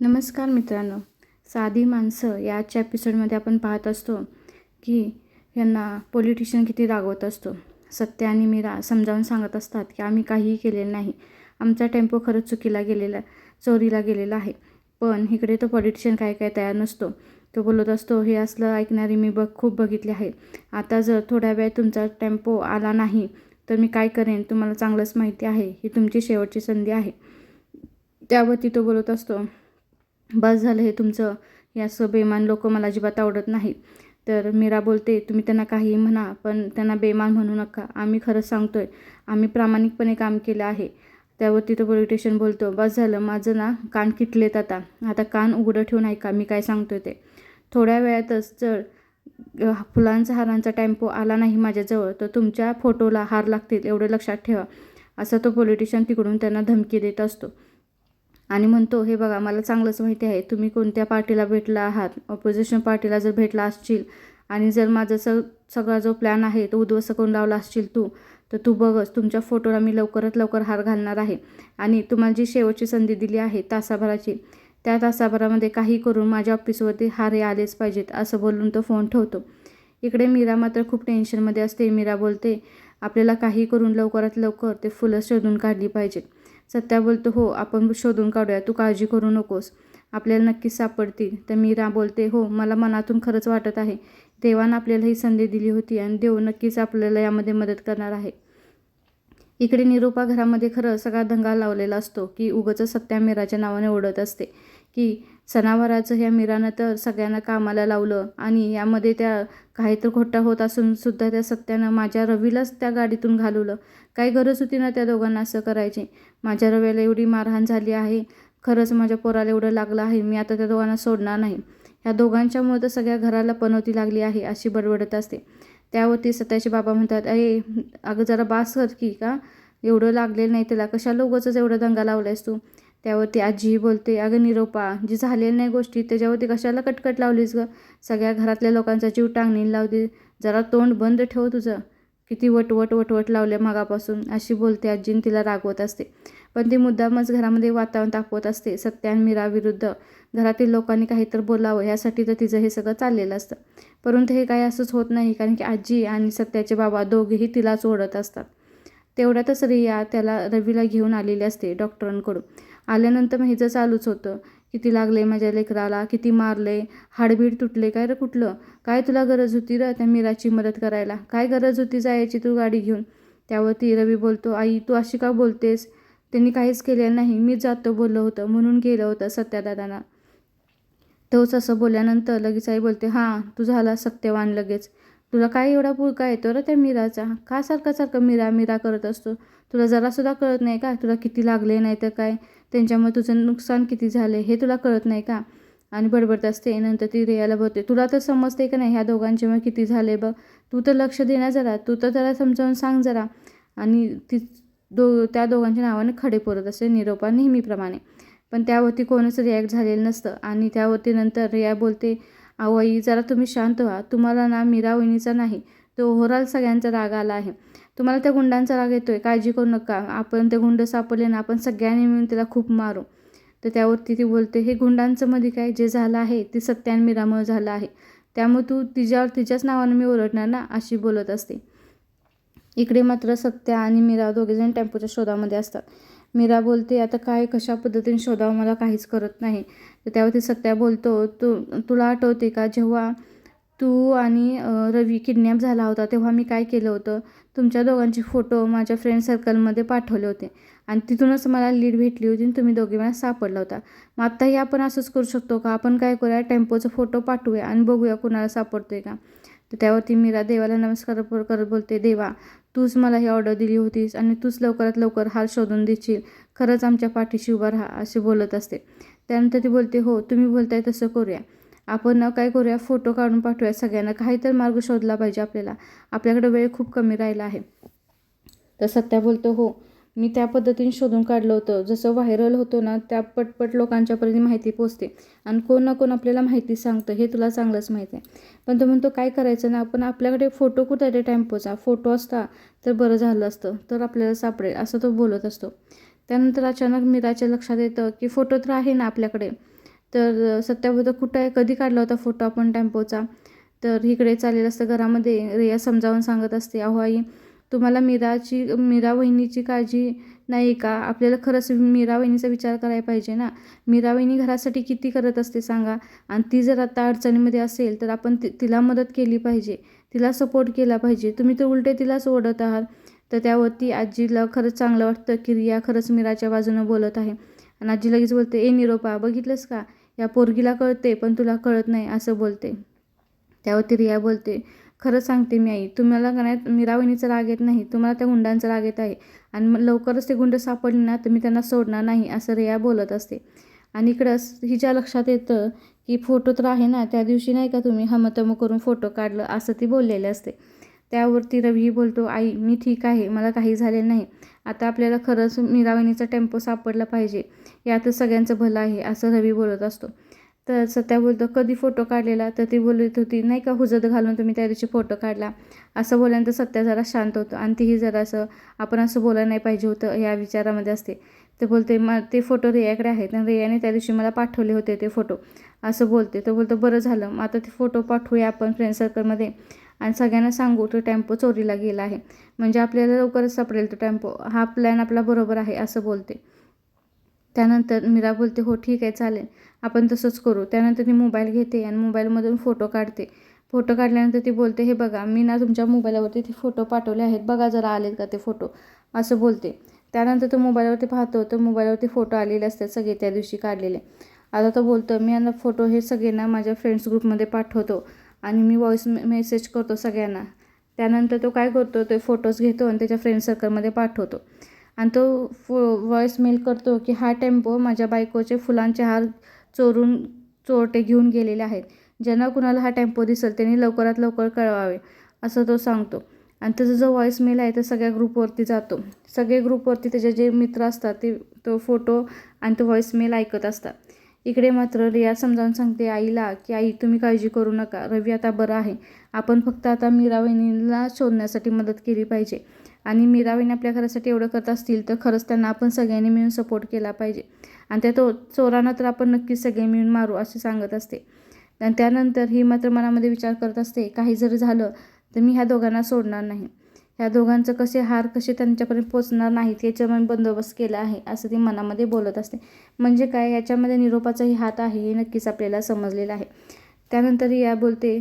नमस्कार मित्रांनो. साधी माणसं या आजच्या एपिसोडमध्ये आपण पाहत असतो की यांना पॉलिटिशियन किती रागवत असतो. सत्य आणि मीरा समजावून सांगत असतात की आम्ही काहीही केलेलं नाही. आमचा टेम्पो खरंच चुकीला गेलेला चोरीला गेलेला आहे. पण इकडे तो पॉलिटिशियन काय काय तयार नसतो. तो बोलत असतो हे असलं ऐकणारी मी बघ खूप बघितले आहे. आता जर थोड्या वेळ तुमचा टेम्पो आला नाही तर मी काय करेन? तुम्हाला चांगलंच माहिती आहे. ही तुमची शेवटची संधी आहे. त्यावरती तो बोलत असतो बस झालं हे तुमचं. या असं बेमान लोक मला अजिबात आवडत नाही तर मीरा बोलते तुम्ही त्यांना काहीही म्हणा पण त्यांना बेमान म्हणू नका. आम्ही खरंच सांगतो आहे आम्ही प्रामाणिकपणे काम केलं आहे. त्यावरती तो पोलिटिशियन बोलतो बस झालं माझं ना कान किटलेत आता. आता कान उघडं ठेवून ऐका मी काय सांगतोय ते. थोड्या वेळातच जर फुलांचा हारांचा टेम्पो आला नाही माझ्याजवळ तर तुमच्या फोटोला हार लागतील एवढं लक्षात ठेवा. असं तो पोलिटिशियन तिकडून त्यांना धमकी देत असतो. आणि म्हणतो हे बघा मला चांगलंच माहिती आहे तुम्ही कोणत्या पार्टीला भेटला आहात? ऑपोजिशन पार्टीला जर भेटला असशील आणि जर माझा स सगळा जो प्लॅन आहे तो उद्ध्वस्त करून लावला असशील तू तर तू बघच तुमच्या फोटोला मी लवकरात लवकर हार घालणार आहे आणि तुम्हाला जी शेवटची संधी दिली आहे तासाभराची त्या तासाभरामध्ये काही करून माझ्या ऑफिसवरती हार हे आलेच पाहिजेत असं बोलून तो फोन ठेवतो. इकडे मीरा मात्र खूप टेन्शनमध्ये असते. मीरा बोलते आपल्याला काही करून लवकरात लवकर ते फुलं शोधून काढली पाहिजेत. सत्या बोलतो हो आपण शोधून काढूया तू काळजी करू नकोस. आपल्याला नक्कीच सापडतील. तर मीरा बोलते हो मला मनातून खरंच वाटत आहे. देवानं आपल्याला ही संधी दिली होती आणि देव नक्कीच आपल्याला यामध्ये मदत करणार आहे. इकडे निरूपा घरामध्ये खरं सगळा दंगा लावलेला असतो की उगचं सत्या मीराच्या नावाने ओढत असते की सणावाराचं ह्या मीरानं तर सगळ्यांना कामाला लावलं आणि यामध्ये त्या काही तर खोटा होत असून सुद्धा त्या सत्यानं माझ्या रवीलाच त्या गाडीतून घालवलं. काय गरज होती ना त्या दोघांना असं करायची. माझ्या रव्याला एवढी मारहाण झाली आहे. खरंच माझ्या पोराला एवढं लागलं आहे. मी आता त्या दोघांना सोडणार नाही. ह्या दोघांच्यामुळे तर सगळ्या घराला पनवती लागली आहे अशी बडबडत असते. त्यावरती सत्याचे बाबा म्हणतात अरे अगं जरा बास कर की का? एवढं लागलेलं नाही त्याला. कशा लोगोचंच एवढा दंगा लावलायस तू? त्यावरती आजीही बोलते अगं निरोपा जी झालेल्या नाही गोष्टी त्याच्यावरती कशाला कटकट लावलीस गं? सगळ्या घरातल्या लोकांचा जीव टांगणी लावली जरा तोंड बंद ठेव तुझं. किती वटवट वटवट लावले मागापासून अशी बोलते आजीन तिला रागवत असते. पण ती मुद्दामच घरामध्ये वातावरण तापवत असते सत्या आणि घरातील लोकांनी काहीतरी बोलावं यासाठी तर तिचं हे सगळं चाललेलं असतं. परंतु हे काही असंच होत नाही कारण की आजी आणि सत्याचे बाबा दोघेही तिलाच ओढत असतात. तेवढ्यातच रिया त्याला रवीला घेऊन आलेली असते डॉक्टरांकडून. आल्यानंतर मग हिचं चालूच होतं किती लागले माझ्या लेकराला किती मारले हाडबीड तुटले काय रे कुठलं? काय तुला गरज होती र त्या मीराची मदत करायला? काय गरज होती जायची तू गाडी घेऊन? त्यावरती रवी बोलतो आई तू अशी का बोलतेस? त्यांनी काहीच केलेलं नाही. मी जातो बोललं होतं म्हणून गेलं होतं सत्यादादांना. तोच असं बोलल्यानंतर लगेच आई बोलते हां तू झाला सत्यवान लगेच. तुला काय एवढा पुळका येतो रे त्या मीराचा? का सारखा सारखं मीरा मीरा करत असतो? तुला जरासुद्धा कळत नाही का? तुला किती लागले नाही तर काय? त्यांच्यामुळे तुझं नुकसान किती झालं हे तुला कळत नाही का? आणि बडबडत असते. नंतर ती रियाला बोलते तुला तर समजते का नाही ह्या दोघांच्यामुळे किती झाले बघ? तू तर लक्ष दे ना जरा. तू तर जरा समजावून सांग जरा. आणि ती दो त्या दोघांच्या नावाने खडे पुरत असते. निरोपा नेहमीप्रमाणे. पण त्यावरती कोणच रिॲक्ट झालेलं नसतं. आणि त्यावरती नंतर रिया बोलते अहो आई जरा तुम्ही शांत व्हा. तुम्हाला ना मीरा वहिनीचा नाही तो ओव्हरऑल सगळ्यांचा राग आला आहे. तुम्हाला त्या गुंडांचा राग येतो आहे काळजी करू नका. आपण ते गुंड सापडले ना आपण सगळ्यांनी मिळून त्याला खूप मारू. तर त्यावरती ती बोलते हे गुंडांचं मध्ये काय जे झालं आहे ते सत्यान मीरामुळे झालं आहे. त्यामुळे तू तिच्यावर तिच्याच नावानं मी ओरडणार ना? अशी बोलत असते. इकडे मात्र सत्या आणि मीरा दोघेजण टेम्पोच्या शोधामध्ये असतात. मीरा बोलते आता काय कशा पद्धतीने शोधावं? मला काहीच करत नाही. तर त्यावरती सत्या बोलतो तू तुला आठवते का जेव्हा तू आणि रवी किडनॅप झाला होता तेव्हा मी काय केलं होतं? तुमच्या दोघांचे फोटो माझ्या फ्रेंड सर्कलमध्ये पाठवले होते आणि तिथूनच मला लीड भेटली होती आणि तुम्ही दोघे मला सापडला होता. मग आत्ताही आपण असंच करू शकतो का? आपण काय करूया? टेम्पोचा फोटो पाठवूया आणि बघूया कुणाला सापडतो आहे का? तर त्यावरती मीरा देवाला नमस्कार करत बोलते देवा तूच मला ही ऑर्डर दिली होतीस आणि तूच लवकरात लवकर हार शोधून देशील. खरंच आमच्या पाठीशी उभा राहा असे बोलत असते. त्यानंतर ती बोलते हो तुम्ही बोलताय तसं करूया. आपण काय करूया फोटो काढून पाठवूया सगळ्यांना. काहीतरी मार्ग शोधला पाहिजे आपल्याला. आपल्याकडे वेळ खूप कमी राहिला आहे. तर सत्या बोलतो हो मी त्या पद्धतीने शोधून काढलं होतं. जसं व्हायरल होतो ना त्या पटपट लोकांच्यापर्यंत माहिती पोचते. आणि कोण ना कोण आपल्याला माहिती सांगतं. हे तुला चांगलंच माहिती आहे. पण तो म्हणतो काय करायचं ना आपण आपल्याकडे फोटो कुठं आहे? पोचा फोटो असता तर बरं झालं असतं. तर आपल्याला सापडेल. असं तो बोलत असतो. त्यानंतर अचानक मीराच्या लक्षात येतं की फोटो तर आहे ना आपल्याकडे. तर सत्याबद्दल कुठं आहे? कधी काढला होता फोटो आपण टेम्पोचा? तर इकडे चालेल असतं घरामध्ये. रिया समजावून सांगत असते अहो आई तुम्हाला मीराची मीरा वहिनीची काळजी नाही का? आपल्याला खरंच मीरा वहिनीचा विचार करायला पाहिजे ना? मीरा वहिनी घरासाठी किती करत असते सांगा? आणि ती जर आता अडचणीमध्ये असेल तर आपण ति तिला मदत केली पाहिजे. तिला सपोर्ट केला पाहिजे. तुम्ही तर उलटे तिलाच ओढत आहात. तर त्यावरती आजीला खरंच चांगलं वाटतं की रिया खरंच मीराच्या बाजूनं बोलत आहे. आणि आजी लगेच बोलते ए निरोपा बघितलंस का? या पोरगीला कळते पण तुला कळत नाही असं बोलते. त्यावरती रिया बोलते खरं सांगते मी आई तुम्हाला का नाही मीरावणीचा राग येत नाही तुम्हाला त्या गुंडांचा राग येत आहे. आणि मग लवकरच ते गुंड सापडले ना तर मी त्यांना सोडणार नाही असं रिया बोलत असते. आणि इकडं हिच्या लक्षात येतं की फोटो तर आहे ना त्या दिवशी नाही का तुम्ही हमतम करून फोटो काढलं असं ती बोललेली असते. त्यावरती रवी बोलतो आई मी ठीक आहे मला काही झालेलं नाही. आता आपल्याला खरंच मीरावणीचा टेम्पो सापडला पाहिजे. यातच सगळ्यांचं भलं आहे असं रवी बोलत असतो. तर सत्या बोलतो कधी फोटो काढलेला? तर ती बोलत होती नाही का हुजत घालून तुम्ही त्या दिवशी फोटो काढला. असं बोलल्यानंतर सत्या जरा शांत होतं. आणि तीही जरा असं आपण असं बोलायला नाही पाहिजे होतं या विचारामध्ये असते. ते बोलते मग ते फोटो रियाकडे आहेत आणि रियाने त्या दिवशी मला पाठवले होते ते फोटो. असं बोलते तर बोलतो बरं झालं मग आता ते फोटो पाठवूया आपण फ्रेंड सर्कलमध्ये. आणि सगळ्यांना सांगू तो टेम्पो चोरीला गेला आहे. म्हणजे आपल्याला लवकरच सापडेल तो टेम्पो. हा प्लॅन आपला बरोबर आहे असं बोलते. त्यानंतर मीरा बोलते हो ठीक आहे चालेल. आपण तसंच करू. त्यानंतर ती मोबाईल घेते आणि मोबाईलमधून फोटो काढते. फोटो काढल्यानंतर ती बोलते हे बघा मी ना तुमच्या मोबाईलवरती ते फोटो पाठवले आहेत. बघा जरा आलेत का ते फोटो. असं बोलते. त्यानंतर तो मोबाईलवरती पाहतो तर मोबाईलवरती फोटो आलेले असतात सगळे त्या दिवशी काढलेले. आता तो बोलतो मी यांना फोटो हे सगळे ना माझ्या फ्रेंड्स ग्रुपमध्ये पाठवतो. आणि मी व्हॉईस मेसेज करतो सगळ्यांना. त्यानंतर तो काय करतो ते फोटोज घेतो आणि त्याच्या फ्रेंड सर्कलमध्ये पाठवतो. आणि तो फो व्हॉईस मेल करतो की हा टेम्पो माझ्या बायकोचे फुलांचे हार चोरून चोरटे घेऊन गेलेले आहेत. ज्यांना कुणाला हा टेम्पो दिसेल त्यांनी लवकरात लवकर कळवावे असं तो सांगतो. आणि त्याचा जो व्हॉइस मेल आहे तो सगळ्या ग्रुपवरती जातो. सगळे ग्रुपवरती त्याचे जे मित्र असतात ते तो फोटो आणि तो व्हॉईस मेल ऐकत असतात. इकडे मात्र रिया समजावून सांगते आईला की आई तुम्ही काळजी करू नका. रवी आता बरं आहे. आपण फक्त आता मीरा वहिनीला शोधण्यासाठी मदत केली पाहिजे. आणि मीरा वहिनी आपल्या घरासाठी एवढं करत असतील तर खरंच त्यांना आपण सगळ्यांनी मिळून सपोर्ट केला पाहिजे. आणि त्या तो चोरांना तर आपण नक्कीच सगळे मिळून मारू असे सांगत असते. आणि त्यानंतर ही मात्र मनामध्ये विचार करत असते काही जर झालं तर मी ह्या दोघांना सोडणार नाही. ह्या दोघांचं कसे हार कसे त्यांच्यापर्यंत पोचणार नाहीत याचा मी बंदोबस्त केला आहे असं ती मनामध्ये बोलत असते. म्हणजे काय? याच्यामध्ये निरोपाचाही हात आहे हे नक्कीच आपल्याला समजलेलं आहे. त्यानंतर या बोलते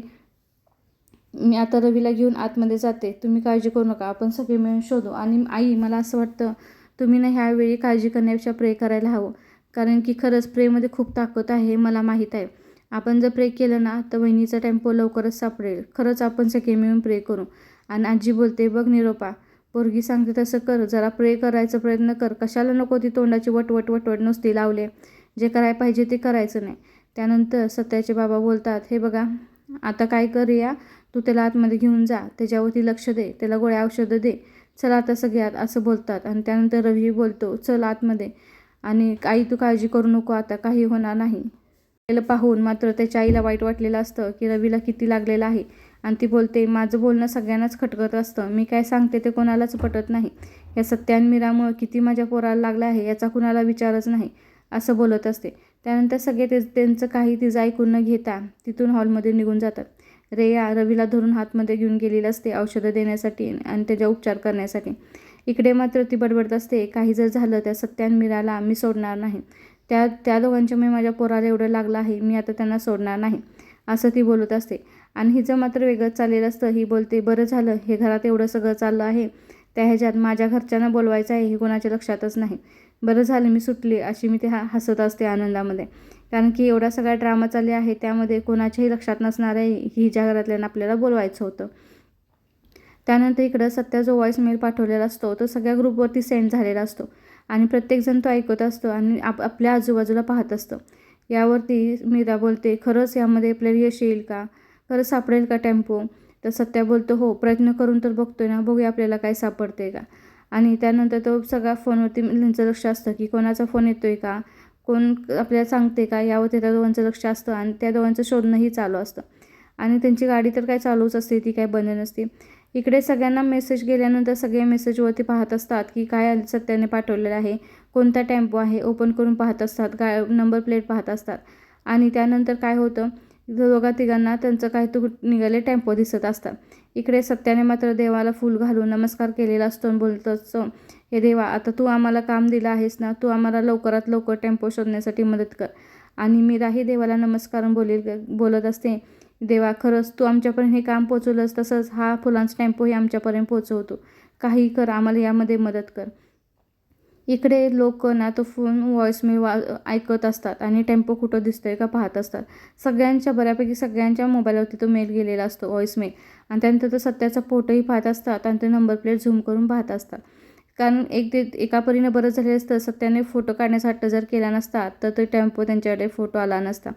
मी आता रवीला घेऊन आतमध्ये जाते. तुम्ही काळजी करू नका. आपण सगळे मिळून शोधू. आणि आई मला असं वाटतं तुम्ही ना ह्यावेळी काळजी करण्यापेक्षा प्रे करायला हवं. कारण की खरंच प्रेमध्ये खूप ताकद आहे हे मला माहीत आहे. आपण जर प्रे केलं ना तर वहिनीचा टेम्पो लवकरच सापडेल. खरंच आपण सगळे मिळून प्रे करू. आणि आजी बोलते बघ निरोपा पोरगी सांगते तसं कर जरा प्रे करायचा प्रयत्न कर. कशाला नको ती तोंडाची वटवट वटवट नुसती लावले? जे करायला पाहिजे ते करायचं नाही. त्यानंतर सत्याचे बाबा बोलतात हे बघा आता काय करूया तू त्याला आतमध्ये घेऊन जा त्याच्यावरती लक्ष दे त्याला गोळ्या औषधं दे. चल आता सगळ्यात असं बोलतात. आणि त्यानंतर रवी बोलतो चल आतमध्ये. आणि आई तू काळजी करू नको आता काही होणार नाही. त्याला पाहून मात्र त्याच्या आईला वाईट वाटलेलं असतं की रवीला किती लागलेलं आहे. आणि ती बोलते माझं बोलणं सगळ्यांनाच खटकत असतं. मी काय सांगते ते कोणालाच पटत नाही. या सत्यानमिरामुळं किती माझ्या पोराला लागला आहे याचा कुणाला विचारच नाही असं बोलत असते. त्यानंतर सगळे ते त्यांचं काही तिचं ऐकून न घेता तिथून हॉलमध्ये निघून जातात. रेया रवीला धरून हातमध्ये घेऊन गेलेली असते औषधं देण्यासाठी आणि त्याच्या उपचार करण्यासाठी. इकडे मात्र ती बडबडत असते काही जर झालं त्या सत्यान मीराला मी सोडणार नाही. त्या त्या दोघांच्यामुळे माझ्या पोराला एवढं लागलं आहे मी आता त्यांना सोडणार नाही असं ती बोलत असते. आणि हिचं मात्र वेगळंच चाललेलं असतं. ही बोलते बरं झालं हे घरात एवढं सगळं चाललं आहे. त्या ह्याच्यात माझ्या घरच्यांना बोलवायचं आहे हे कोणाच्या लक्षातच नाही. बरं झालं मी सुटली अशी मी ते हा हसत असते आनंदामध्ये. कारण की एवढा सगळा ड्रामा चालले आहे त्यामध्ये कोणाच्याही लक्षात नसणार आहे ही हिच्या घरातल्यानं आपल्याला बोलवायचं होतं. त्यानंतर इकडं सत्या जो व्हॉइस मेल पाठवलेला असतो तो सगळ्या ग्रुपवरती सेंड झालेला असतो. आणि प्रत्येकजण तो ऐकत असतो आणि आप आपल्या आजूबाजूला पाहत असतो. यावरती मीरा बोलते खरंच यामध्ये आपल्याला यश येईल का? खरंच सापडेल का टेम्पो? तर सत्या बोलतो हो प्रयत्न करून तर बघतोय ना बघूया आपल्याला काय सापडते का. आणि त्यानंतर तो सगळा फोनवरती त्यांचं लक्ष असतं की कोणाचा फोन येतोय का? कोण आपल्याला सांगते का? यावरती त्या दोघांचं लक्ष असतं आणि त्या दोघांचं शोधणंही चालू असतं. आणि त्यांची गाडी तर काय चालूच असते ती काय बंद नसते. इकडे सगळ्यांना मेसेज गेल्यानंतर सगळे मेसेजवरती पाहत असतात की काय सत्याने पाठवलेलं आहे कोणता टेम्पो आहे ओपन करून पाहत असतात गा नंबर प्लेट पाहत असतात. आणि त्यानंतर काय होतं दोघा तिघांना त्यांचं काही तुट निघाले टेम्पो दिसत असतात इकडे सत्याने मात्र देवाला फूल घालून नमस्कार केलेला असतो आणि बोलतो असतो हे देवा आता तू आम्हाला काम दिलं आहेस ना तू आम्हाला लवकरात लवकर टेम्पो शोधण्यासाठी मदत कर. आणि मीराही देवाला नमस्कार बोलेल बोलत असते देवा खरंच तू आमच्यापर्यंत हे काम पोचवलंस तसंच हा फुलांचा टेम्पोही आमच्यापर्यंत पोचवतो. काही कर आम्हाला यामध्ये मदत कर. इकडे लोक ना तो फोन व्हॉईसमेल वा ऐकत असतात आणि टेम्पो कुठं दिसतोय का पाहत असतात. सगळ्यांच्या बऱ्यापैकी सगळ्यांच्या मोबाईलवरती तो मेल गेलेला असतो व्हॉईसमेल आणि त्यानंतर तो सत्याचा फोटोही पाहत असतात आणि ते नंबर प्लेट झूम करून पाहत असतात. कारण एक ते एका परीनं बरं झाले असतं सत्याने फोटो काढण्याचा हट्ट जर केला नसता तर तो टेम्पो त्यांच्याकडे फोटो आला नसता.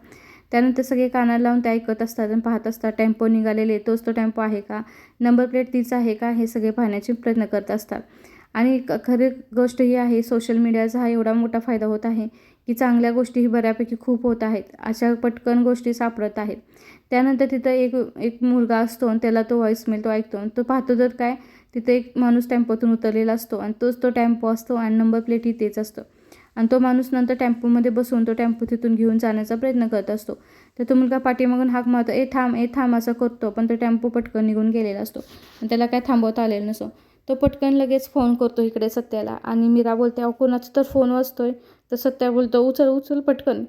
त्यानंतर सगळे कानाला लावून ते ऐकत असतात आणि पाहत असतात टेम्पो निघालेले तोच तो टेम्पो आहे का? नंबर प्लेट तीच आहे का? हे सगळे पाहण्याचे प्रयत्न करत असतात. आणि क खरी गोष्ट ही आहे सोशल मीडियाचा हा एवढा मोठा फायदा होत आहे की चांगल्या गोष्टीही बऱ्यापैकी खूप होत आहेत अशा पटकन गोष्टी सापडत आहेत. त्यानंतर तिथं एक एक मुलगा असतो आणि त्याला तो व्हॉईसमेल तो ऐकतो आणि तो पाहतो तर काय तिथे एक माणूस टेम्पोतून उतरलेला असतो आणि तोच तो टेम्पो असतो आणि नंबर प्लेटही तेच असतो. आणि तो माणूस नंतर टेम्पोमध्ये बसून तो टेम्पो तिथून घेऊन जाण्याचा प्रयत्न करत असतो. तर तो मुलगा पाठीमागून हाक मारतो ए थांब ए थांब असं करतो. पण तो टेम्पो पटकन निघून गेलेला असतो. आणि त्याला काय थांबवता आलेलं नसतो. तो पटकन लगेच फोन करतो इकडे सत्याला. आणि मीरा बोलते अहो कोणाचा तर फोन वाजतोय. तर सत्या बोलतो उचल उचल पटकन.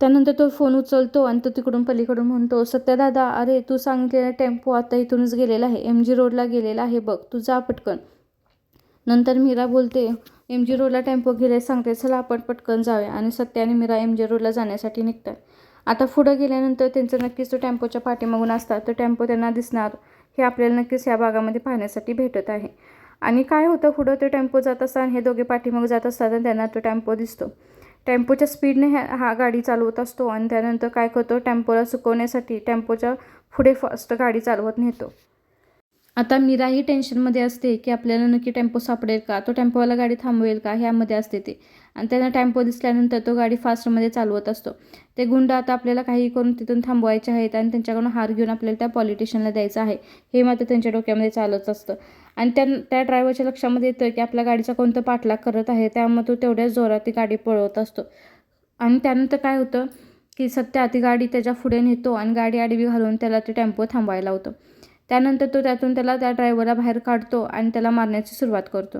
त्यानंतर तो फोन उचलतो आणि तो तिकडून पलीकडून म्हणतो सत्या दादा अरे तू सांगितलेला टेम्पो आता इथूनच गेलेला आहे. एम जी रोडला गेलेला आहे बघ तू जा पटकन. नंतर मीरा बोलते एम जी रोडला टेम्पो गेले सांगते चला आपण पटकन जाऊया. आणि सत्या आणि मीरा एम जी रोडला जाण्यासाठी निघतात. आता पुढं गेल्यानंतर त्यांचं नक्कीच तो टेम्पोच्या पाठीमागून असतात. तो टेम्पो त्यांना दिसणार. हे आपल्याला नक्कीच या भागामध्ये पाहण्यासाठी भेटत आहे. आणि काय होतं पुढं तो टेम्पो जात असताना हे दोघे पाठीमागं जात असतात आणि त्यांना तो टेम्पो दिसतो. टेम्पोच्या स्पीडने ह्या हा गाडी चालवत असतो आणि त्यानंतर काय करतो टेम्पोला चुकवण्यासाठी टेम्पोच्या पुढे फास्ट गाडी चालवत नेतो. आता मीराही टेन्शनमध्ये असते की आपल्याला नक्की टेम्पो सापडेल का? तो टेम्पोवाला गाडी थांबवेल का? ह्यामध्ये असते ते. आणि त्यांना टेम्पो दिसल्यानंतर तो गाडी फास्टमध्ये चालवत असतो. ते गुंड आता आपल्याला काही करून तिथून थांबवायचे आहेत आणि त्यांच्याकडून हार घेऊन आपल्याला त्या पॉलिटिशियनला द्यायचं आहे. हे मात्र त्यांच्या डोक्यामध्ये चालत असतं. आणि त्या त्या ड्रायव्हरच्या लक्षामध्ये येतं की आपल्या गाडीचा कोणतं पाठलाग करत आहे त्यामुळे तो तेवढ्याच जोरात ती गाडी पळवत असतो. आणि त्यानंतर काय होतं की सत्या ती गाडी त्याच्या पुढे नेतो आणि गाडी आडवी घालून त्याला ते टेम्पो थांबवायला होतं त्यानंतर तो त्यातून त्याला त्या ड्रायव्हरला बाहेर काढतो आणि त्याला मारण्याची सुरुवात करतो.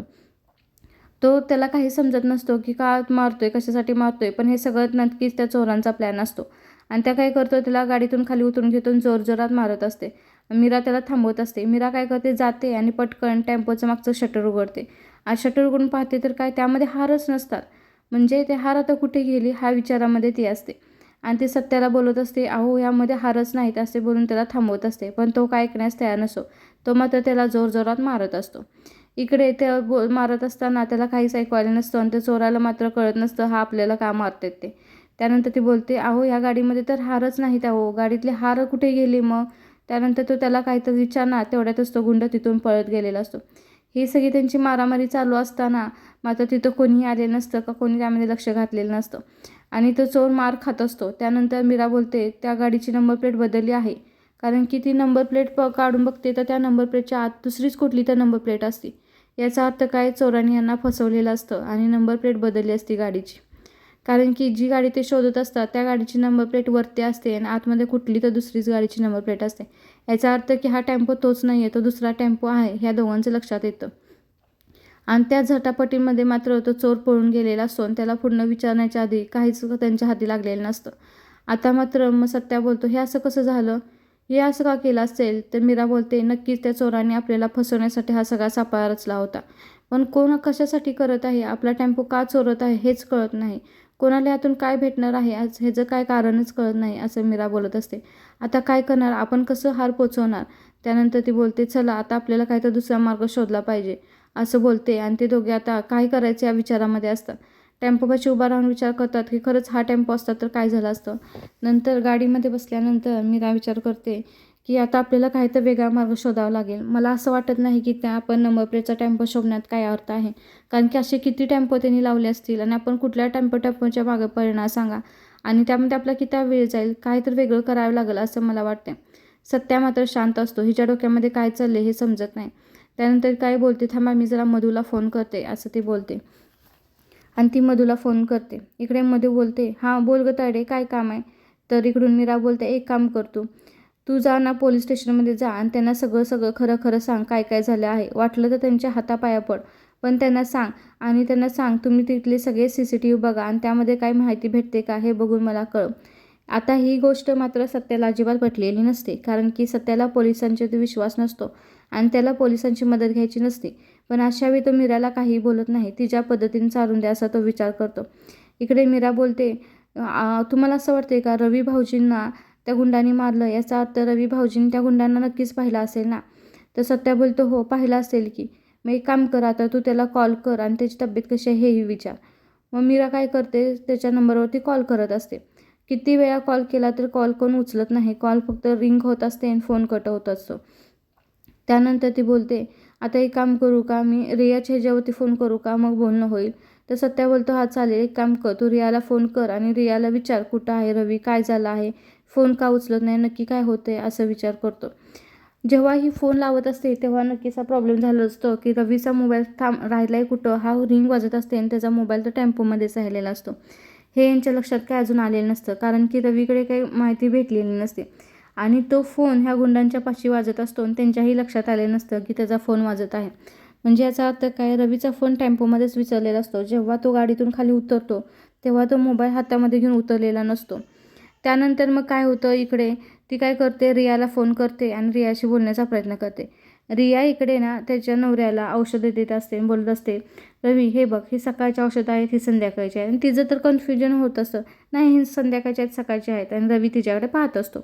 तो त्याला काही समजत नसतो की का मारतोय कशासाठी मारतोय पण हे सगळं नक्कीच त्या चोरांचा प्लॅन असतो. आणि त्या काय करतो त्याला गाडीतून खाली उतरून घेतो जोरजोरात मारत असते. मीरा त्याला थांबवत असते. मीरा काय करते जाते आणि पटकन टेम्पोचं मागचं शटर उघडते. आणि शटर उघडून पाहते तर काय त्यामध्ये हारच नसतात. म्हणजे ते हार आता कुठे गेली हा विचारामध्ये ती असते. आणि ते सत्याला बोलत असते अहो यामध्ये हारच नाहीत असे बोलून त्याला थांबवत असते. पण तो काय ऐकण्यास तयार नसतो. तो मात्र त्याला जोरजोरात मारत असतो. इकडे ते बो मारत असताना त्याला काहीच ऐकवायला नसतं आणि ते चोराला मात्र कळत नसतं हा आपल्याला का मारतात ते? त्यानंतर ती बोलते अहो ह्या गाडीमध्ये तर हारच नाहीत अहो. गाडीतले हार कुठे गेले मग? त्यानंतर तो त्याला काहीतरी विचारणार तेवढ्यातच तो गुंड तिथून पळत गेलेला असतो. ही सगळी त्यांची मारामारी चालू असताना मात्र तिथं कोणीही आले नसतं का कोणी त्यामध्ये लक्ष घातलेलं नसतं. आणि तो चोर मार खात असतो. त्यानंतर मीरा बोलते त्या गाडीची नंबर प्लेट बदलली आहे. कारण की ती नंबर प्लेट प काढून बघते तर त्या नंबर प्लेटच्या आत दुसरीच कुठली तर नंबर प्लेट असते. याचा अर्थ काय? चोरांनी यांना फसवलेलं असतं आणि नंबर प्लेट बदलली असती गाडीची. कारण की जी गाडी ते शोधत असतात त्या गाडीची नंबर प्लेट वरती असते आणि आतमध्ये कुठली तर दुसरीच गाडीची नंबर प्लेट असते. याचा अर्थ की हा टेम्पो तोच नाही आहे तो दुसरा टेम्पो आहे ह्या दोघांचं लक्षात येतं. आणि त्या झटापटीमध्ये मात्र तो चोर पळून गेलेला असतो आणि त्याला पूर्ण विचारण्याच्या आधी काहीच त्यांच्या हाती लागलेलं नसतं. आता मात्र मग सत्या बोलतो हे असं कसं झालं? हे असं का केलं असेल? तर मीरा बोलते नक्कीच त्या चोराने आपल्याला फसवण्यासाठी हा सगळा सापळा रचला होता. पण कोण कशासाठी करत आहे? आपला टेम्पो का चोरत आहे हेच कळत नाही. कोणाला यातून काय भेटणार आहे? आज ह्याचं काय कारणच कळत नाही असं मीरा बोलत असते. आता काय करणार? आपण कसं हार पोचवणार? त्यानंतर ती बोलते चला आता आपल्याला काय तर दुसरा मार्ग शोधला पाहिजे. असं बोलते. आणि ते दोघे आता काय करायचं या विचारामध्ये असतात. टेम्पोपाशी उभा राहून विचार करतात की खरंच हा टेम्पो असता तर काय झालं असतं? नंतर गाडीमध्ये बसल्यानंतर मी मीरा विचार करते की आता आपल्याला काही तर वेगळा मार्ग शोधावा लागेल. मला असं वाटत नाही की त्या आपण नंबर प्लेटचा टेम्पो शोधण्यात काय अर्थ आहे. कारण की असे किती टेम्पो त्यांनी लावले असतील आणि आपण कुठल्या टेम्पो टेम्पोच्या मागे परिणाम सांगा. आणि त्यामध्ये आपला किती वेळ जाईल? काय तर वेगळं करावं लागेल असं मला वाटते सत्या मात्र शांत असतो. हिच्या डोक्यामध्ये काय चालले हे समजत नाही. त्यानंतर काय बोलते थांबा मी जरा मधूला फोन करते असं ती बोलते. आणि ती मधूला फोन करते. इकडे मधू बोलते हां बोल ग ताडे काय काम आहे? तर इकडून मीरा बोलते एक काम करतो. तू जा ना पोलीस स्टेशनमध्ये जा आणि त्यांना सगळं सगळं खरं खरं सांग काय काय झालं आहे. वाटलं तर त्यांच्या हातापाया पड पण त्यांना सांग आणि त्यांना सांग तुम्ही तिथले सगळे सी सी टी व्ही बघा आणि त्यामध्ये काय माहिती भेटते का हे बघून मला कळ. आता ही गोष्ट मात्र सत्याला अजिबात पटलेली नसते कारण की सत्याला पोलिसांच्या विश्वास नसतो. आणि त्याला पोलिसांची मदत घ्यायची नसते. पण अशा वेळी तो मीराला काही बोलत नाही. तिच्या पद्धतीने चालून द्या असा तो विचार करतो. इकडे मीरा बोलते तुम्हाला असं वाटते का रवी भाऊजींना त्या गुंडांनी मारलं? याचा अर्थ रवी भाऊजींनी त्या गुंडांना नक्कीच पाहिला असेल ना? तर सत्या बोलतो हो पाहिला असेल की. मग एक काम कर आता तू त्याला कॉल कर आणि त्याची तब्येत कशी आहे हेही विचार. मग मीरा काय करते त्याच्या नंबरवरती कॉल करत असते. किती वेळा कॉल केला तर कॉल कोण उचलत नाही. कॉल फक्त रिंग होत असते आणि फोन कट होत असतो. त्यानंतर ती बोलते आता एक काम करू का? मी रियाच्या ह्याच्यावरती फोन करू का? मग बोलणं होईल. तर सत्या बोलतो हा चालेल. एक काम कर. तू रियाला फोन कर आणि रियाला विचार कुठं आहे रवी? काय झालं आहे? फोन का उचलत नाही? नक्की काय होते असं विचार करतो. जेव्हा ही फोन लावत असते तेव्हा नक्कीचा प्रॉब्लेम झाला असतो की रवीचा मोबाईल थांब राहिला आहे कुठं? हा रिंग वाजत असते आणि त्याचा मोबाईल तर टेम्पोमध्येच राहिलेला असतो. हे यांच्या लक्षात काय अजून आलेलं नसतं कारण की रवीकडे काही माहिती भेटलेली नसते. आणि तो फोन ह्या गुंडांच्या पाशी वाजत असतो आणि त्यांच्याही लक्षात आले नसतं की त्याचा फोन वाजत आहे. म्हणजे याचा अर्थ काय? रवीचा फोन टेम्पोमध्येच विचारलेला असतो. जेव्हा तो गाडीतून खाली उतरतो तेव्हा तो मोबाईल हातामध्ये घेऊन उतरलेला नसतो. त्यानंतर मग काय होतं इकडे? ती काय करते? रियाला फोन करते आणि रियाशी बोलण्याचा प्रयत्न करते. रिया इकडे ना त्याच्या नवऱ्याला औषधं देत असते बोलत असते रवी हे बघ ही सकाळची औषधं आहेत ही संध्याकाळची आहेत. आणि तिचं तर कन्फ्युजन होत असतं. नाही ही संध्याकाळची आहेत सकाळची आहेत. आणि रवी तिच्याकडे पाहत असतो.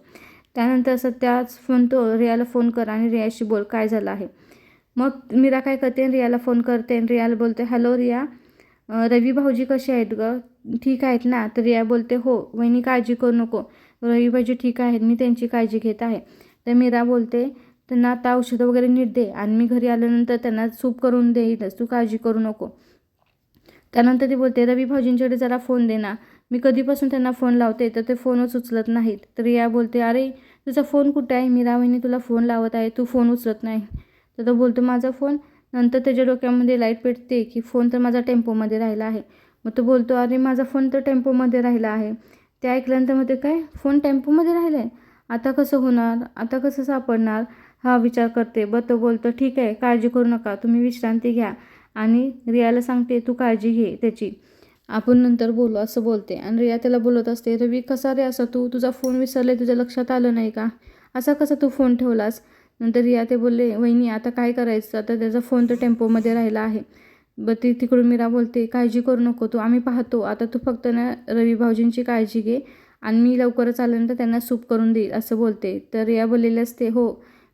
त्यानंतर असं त्याच म्हणतो रियाला फोन कर आणि रियाशी बोल काय झालं आहे? मग मीरा काय करते? रियाला फोन करते रियाला बोलते हॅलो रिया रवी भाऊजी कसे आहेत ग? ठीक आहेत ना? तर रिया बोलते हो वहिनी काळजी करू नको. रवी भाऊजी ठीक आहेत मी त्यांची काळजी घेत आहे. तर मीरा बोलते त्यांना आता औषधं वगैरे नीट दे आणि मी घरी आल्यानंतर त्यांना सूप करून देईलच तू काळजी करू नको. त्यानंतर ती बोलते रवी भाऊजींच्याकडे जरा फोन दे ना. मी कधीपासून त्यांना फोन लावते तर ते फोनच उचलत नाहीत. तर रिया बोलते अरे तुझा फोन कुठे आहे? मीरा वहिनी तुला फोन लावत आहे. तू फोन उचलत नाही. तर तो बोलतो माझा फोन. नंतर त्याच्या डोक्यामध्ये लाइट पेटते की फोन तर माझा टेम्पोमध्ये राहिला आहे. मग तो बोलतो अरे माझा फोन तर टेम्पोमध्ये राहिला आहे. ते ऐकल्यानंतर मग ते काय? फोन टेम्पोमध्ये राहिला. आहे आता कसं होणार? आता कसं सापडणार? हा विचार करते. ब तो बोलतो ठीक आहे काळजी करू नका. तुम्ही विश्रांती घ्या. आणि रियाला सांगते तू काळजी घे. त्याची. आपण नंतर बोलू असं बोलते. आणि रिया त्याला बोलत असते रवी कसा रे असं तू? तुझा फोन विसरले तुझ्या लक्षात आलं नाही का? असा कसा तू फोन ठेवलास? नंतर रिया ते बोलले वहिनी आता काय करायचं? आता त्याचा फोन तर टेम्पोमध्ये राहिला आहे. ब ती तिकडून मीरा बोलते काळजी करू नको तू आम्ही पाहतो. आता तू फक्त ना रवी भाऊजींची काळजी घे आणि मी लवकरच आल्यानंतर त्यांना सूप करून देईल असं बोलते. तर रिया बोललेली असते हो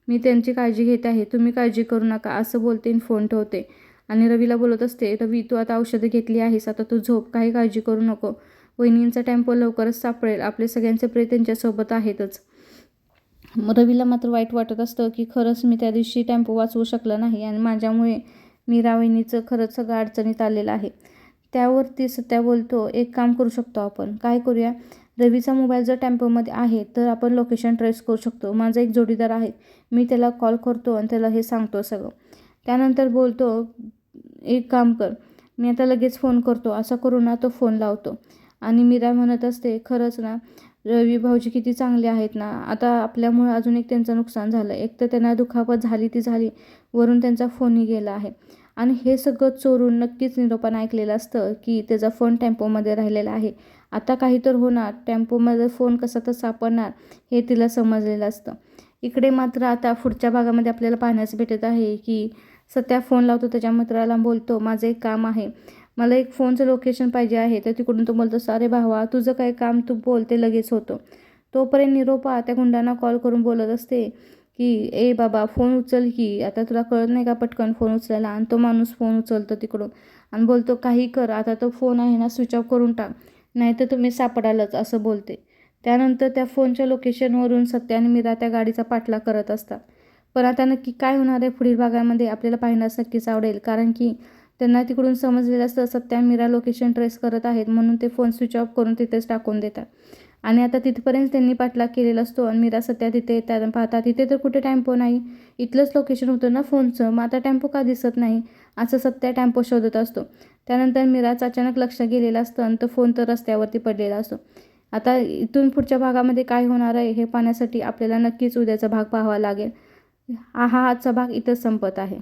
मी त्यांची काळजी घेत आहे. तुम्ही काळजी करू नका असं बोलते आणि फोन ठेवते. आणि रवीला बोलत असते रवी तू आता औषधं घेतली आहेस आता तू झोप काही काळजी करू नको. वहिनींचा टेम्पो लवकरच सापडेल आपले सगळ्यांचे प्रे त्यांच्यासोबत आहेतच. रवीला मात्र वाईट वाटत असतं की खरंच मी त्या दिवशी टेम्पो वाचवू शकलं नाही आणि माझ्यामुळे मीरा वहिनीचं खरंच सगळं अडचणीत आलेलं आहे. त्यावरती सत्या बोलतो एक काम करू शकतो आपण काय करूया? रवीचा मोबाईल जर टेम्पोमध्ये आहे तर आपण लोकेशन ट्रेस करू शकतो. माझा एक जोडीदार आहे मी त्याला कॉल करतो आणि त्याला हे सांगतो सगळं. त्यानंतर बोलतो एक काम कर मी आता लगेच फोन करतो असं करून ना तो फोन लावतो. आणि मीरा म्हणत असते खरंच ना रवी भाऊजी किती चांगले आहेत ना आता आपल्यामुळे अजून एक त्यांचं नुकसान झालं एक तर त्यांना दुखापत झाली ती झाली वरून त्यांचा फोनही गेला आहे. आणि हे सगळं चोरून नक्कीच निरोपानं ऐकलेलं असतं की त्याचा फोन टेम्पोमध्ये राहिलेला आहे. आता काही तर होणार टेम्पोमध्ये फोन कसा तर सापडणार हे तिला समजलेलं असतं. इकडे मात्र आता पुढच्या भागामध्ये आपल्याला पाहण्यास भेटत आहे की सध्या फोन लावतो त्याच्या मित्राला बोलतो माझं एक काम आहे. मला एक फोनचं लोकेशन पाहिजे आहे तर तिकडून तो बोलतो अरे भावा तुझं काय काम तू बोल ते लगेच होतं. तोपर्यंत निरोपा त्या गुंडांना कॉल करून बोलत असते की ए बाबा फोन उचल की आता तुला कळत नाही का पटकन फोन उचलायला? आणि तो माणूस फोन उचलतो तिकडून आणि बोलतो काही कर आता तो फोन आहे ना स्विच ऑफ करून टाक नाही तर तुम्ही सापडालच असं बोलते. त्यानंतर त्या फोनच्या लोकेशनवरून सत्या आणि मीरा त्या गाडीचा पाठलाग करत असतात. पण आता नक्की काय होणार आहे पुढील भागामध्ये आपल्याला पाहण्यास नक्कीच आवडेल. कारण की त्यांना तिकडून समजलेलं असतं सत्या मीरा लोकेशन ट्रेस करत आहेत म्हणून ते फोन स्विच ऑफ करून तिथेच टाकून देतात. आणि आता तिथपर्यंत त्यांनी पाठलाग केलेला असतो आणि मीरा सत्या तिथे येतात पाहतात. तिथे तर कुठे टॅम्पो नाही. इथलंच लोकेशन होतं ना फोनचं मग आता टॅम्पो का दिसत नाही? असं सत्या टॅम्पो शोधत असतो. त्यानंतर मीराचं अचानक लक्ष गेलेलं असतं आणि तो फोन तर रस्त्यावरती पडलेला असतो. आता इथून पुढच्या भागामध्ये काय होणार आहे हे पाहण्यासाठी आपल्याला नक्कीच उद्याचा भाग पाहावा लागेल. हा आजचा भाग इथंच संपत आहे.